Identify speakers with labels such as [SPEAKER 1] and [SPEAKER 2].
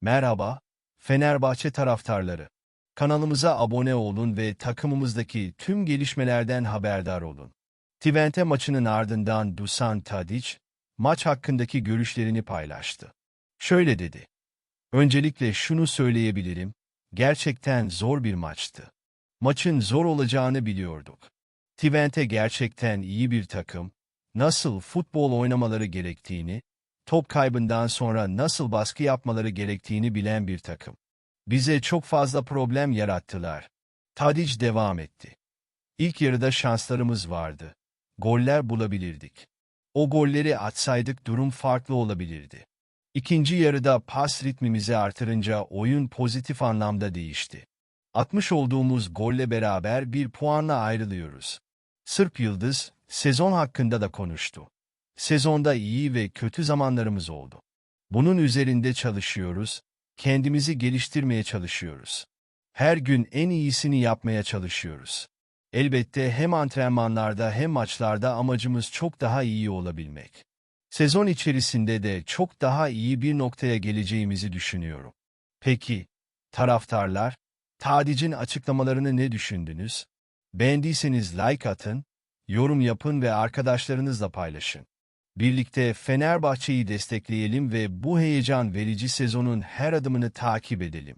[SPEAKER 1] Merhaba, Fenerbahçe taraftarları. Kanalımıza abone olun ve takımımızdaki tüm gelişmelerden haberdar olun. Twente maçının ardından Dusan Tadic, maç hakkındaki görüşlerini paylaştı. Şöyle dedi. Öncelikle şunu söyleyebilirim, gerçekten zor bir maçtı. Maçın zor olacağını biliyorduk. Twente gerçekten iyi bir takım, nasıl futbol oynamaları gerektiğini, top kaybından sonra nasıl baskı yapmaları gerektiğini bilen bir takım. Bize çok fazla problem yarattılar. Tadic devam etti. İlk yarıda şanslarımız vardı. Goller bulabilirdik. O golleri atsaydık durum farklı olabilirdi. İkinci yarıda pas ritmimizi artırınca oyun pozitif anlamda değişti. Atmış olduğumuz golle beraber bir puanla ayrılıyoruz. Sırp Yıldız, sezon hakkında da konuştu. Sezonda iyi ve kötü zamanlarımız oldu. Bunun üzerinde çalışıyoruz, kendimizi geliştirmeye çalışıyoruz. Her gün en iyisini yapmaya çalışıyoruz. Elbette hem antrenmanlarda hem maçlarda amacımız çok daha iyi olabilmek. Sezon içerisinde de çok daha iyi bir noktaya geleceğimizi düşünüyorum. Peki, taraftarlar, Tadic'in açıklamalarını ne düşündünüz? Beğendiyseniz like atın, yorum yapın ve arkadaşlarınızla paylaşın. Birlikte Fenerbahçe'yi destekleyelim ve bu heyecan verici sezonun her adımını takip edelim.